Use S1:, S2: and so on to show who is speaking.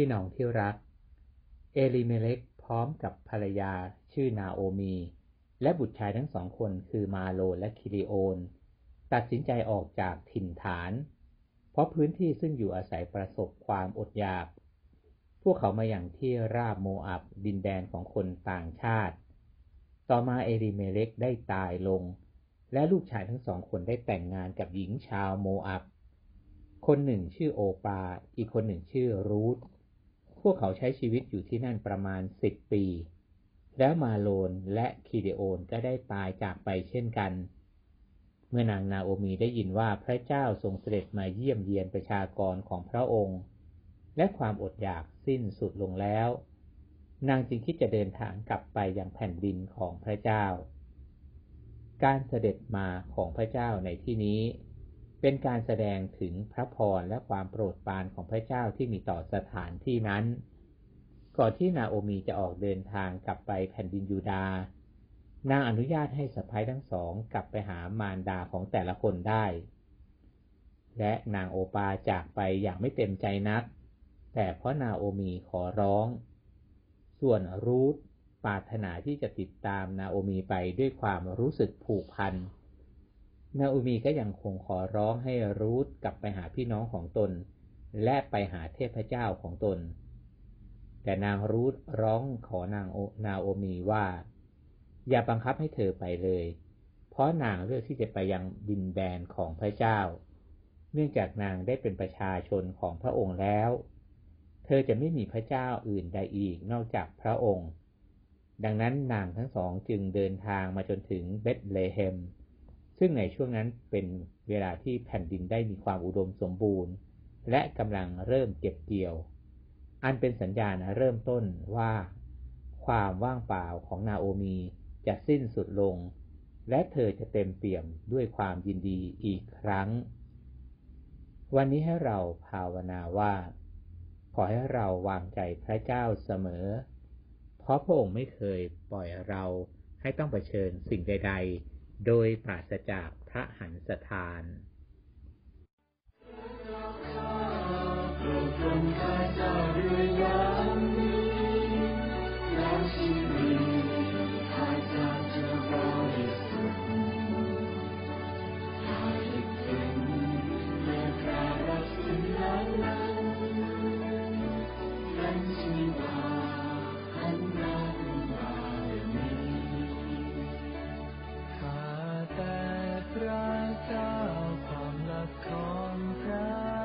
S1: พี่น้องที่รัก เอลิเมเล็กพร้อมกับภรรยาชื่อนาโอมี และบุตรชายทั้งสองคนคือมาโลและคิริโอน ตัดสินใจออกจากถิ่นฐาน เพราะพื้นที่ซึ่งอยู่อาศัยประสบความอดอยาก พวกเขามาอย่างที่ราบโมอับดินแดนของคนต่างชาติ ต่อมาเอลิเมเล็กได้ตายลง และลูกชายทั้งสองคนได้แต่งงานกับหญิงชาวโมอับคนหนึ่งชื่อโอปา อีกคนหนึ่งชื่อรูธ พวกเขาใช้ชีวิตอยู่ที่นั่นประมาณสิบปี แล้วมาโลนและคีเดโอนก็ได้ตายจากไปเช่นกัน เมื่อนางนาโอมีได้ยินว่าพระเจ้าทรงเสด็จมาเยี่ยมเยียนประชากรของพระองค์ และความอดอยากสิ้นสุดลงแล้ว นางจึงคิดจะเดินทางกลับไปยังแผ่นดินของพระเจ้า การเสด็จมาของพระเจ้าในที่นี้ เป็นการแสดงถึงพระพรและความโปรดปรานของพระเจ้าที่มีต่อสถานที่นั้น ก่อนที่นาโอมีจะออกเดินทางกลับไปแผ่นดินยูดาห์นางอนุญาตให้สะพ้ายทั้งสองกลับไปหามารดาของแต่ละคนได้ และนางโอปาจากไปอย่างไม่เต็มใจนัก แต่เพราะนาโอมีขอร้อง ส่วนรูธปรารถนาที่จะติดตามนาโอมีไปด้วยความรู้สึกผูกพัน นาโอมีก็ยังคงขอร้องให้รูธกลับไปหาพี่น้องของตน และไปหาเทพเจ้าของตน แต่นางรูธร้องขอนางนาโอมีว่า อย่าบังคับให้เธอไปเลย เพราะนางเลือกที่จะไปยังดินแดนของพระเจ้า เนื่องจากนางได้เป็นประชาชนของพระองค์แล้ว เธอจะไม่มีพระเจ้าอื่นใดอีกนอกจากพระองค์ ดังนั้นนางทั้งสองจึงเดินทางมาจนถึงเบธเลเฮม ซึ่งในช่วงนั้นเป็นเวลาที่แผ่นดินได้มีความอุดมสมบูรณ์ และกำลังเริ่มเก็บเกี่ยว อันเป็นสัญญาณเริ่มต้นว่า ความว่างเปล่าของนาโอมีจะสิ้นสุดลง และเธอจะเต็มเปี่ยมด้วยความยินดีอีกครั้ง วันนี้ให้เราภาวนาว่า ขอให้เราวางใจพระเจ้าเสมอ เพราะพระองค์ไม่เคยปล่อยเราให้ต้องเผชิญสิ่งใด ๆ โดยปราศจากพระหันสถานา
S2: วความรักของพระ